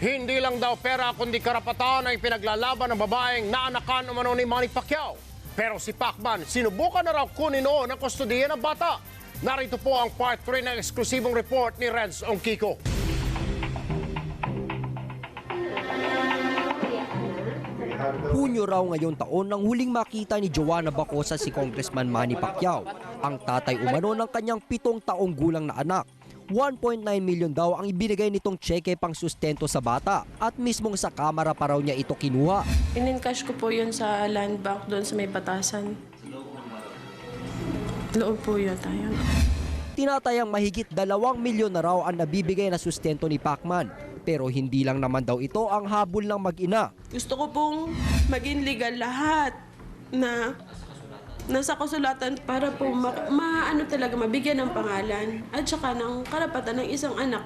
Hindi lang daw pera kundi karapatan ang pinaglalaban ng babaeng naanakan umano ni Manny Pacquiao. Pero si Pacman, sinubukan na raw kunin noon ang kustodiya ng bata. Narito po ang part 3 ng eksklusibong report ni Renz Ongkiko. Hunyo raw ngayon taon nang huling makita ni Joanna Bacosa si Congressman Manny Pacquiao, ang tatay umano ng kanyang pitong taong gulang na anak. 1.9 million daw ang ibinigay nitong cheque pang sustento sa bata at mismong sa kamera pa raw niya ito kinuha. In-encash ko po yun sa land bank doon sa may batasan. Loob po yun. Tinatayang mahigit dalawang milyon na raw ang nabibigay na sustento ni Pacman. Pero hindi lang naman daw ito ang habol ng mag-ina. Gusto ko pong maging legal lahat na nasa kasulatan para po ma, maano talaga mabigyan ng pangalan at saka ng karapatan ng isang anak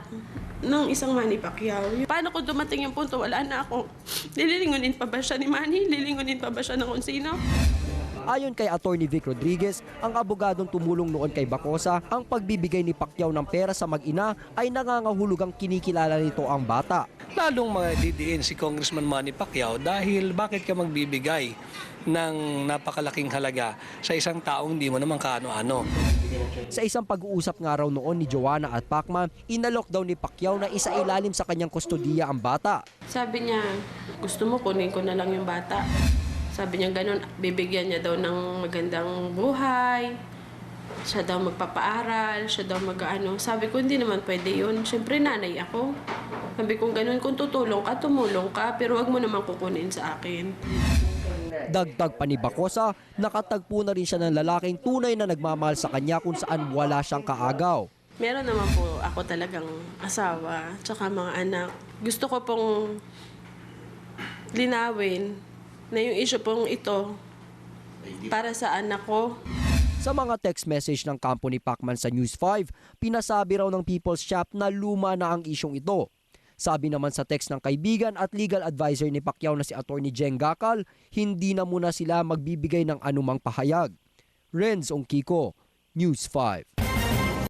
ng isang Manny Pacquiao. Paano ko dumating yung punto, wala na ako. Lililingunin pa ba siya ni Manny? Lilingunin pa ba siya ng kung sino? Ayon kay Attorney Vic Rodriguez, ang abogadong tumulong noon kay Bacosa, ang pagbibigay ni Pacquiao ng pera sa mag-ina ay nangangahulugang kinikilala nito ang bata. Lalong madidiin si Congressman Manny Pacquiao dahil bakit ka magbibigay ng napakalaking halaga sa isang taong hindi mo naman kaano-ano. Sa isang pag-uusap nga raw noon ni Joanna at Pacman, inalok daw ni Pacquiao na isa ilalim sa kanyang kustodiya ang bata. Sabi niya, gusto mo kunin ko na lang yung bata. Sabi niya ganun, bibigyan niya daw ng magandang buhay. Siya daw magpapaaral, siya daw mag-ano. Sabi ko, hindi naman pwede yun. Siyempre, nanay ako. Sabi ko, ganun, kung tutulong ka, tumulong ka, pero wag mo naman kukunin sa akin. Dagdag pa ni Bacosa, nakatagpo na rin siya ng lalaking tunay na nagmamahal sa kanya kung saan wala siyang kaagaw. Meron naman po ako talagang asawa, tsaka mga anak. Gusto ko pong linawin na yung issue pong ito para sa anak ko. Sa mga text message ng kampo ni Pacman sa News 5, pinasabi raw ng People's Shop na luma na ang isyong ito. Sabi naman sa text ng kaibigan at legal advisor ni Pacquiao na si Attorney Jen Gakal, hindi na muna sila magbibigay ng anumang pahayag. Renz Ongkiko, News 5.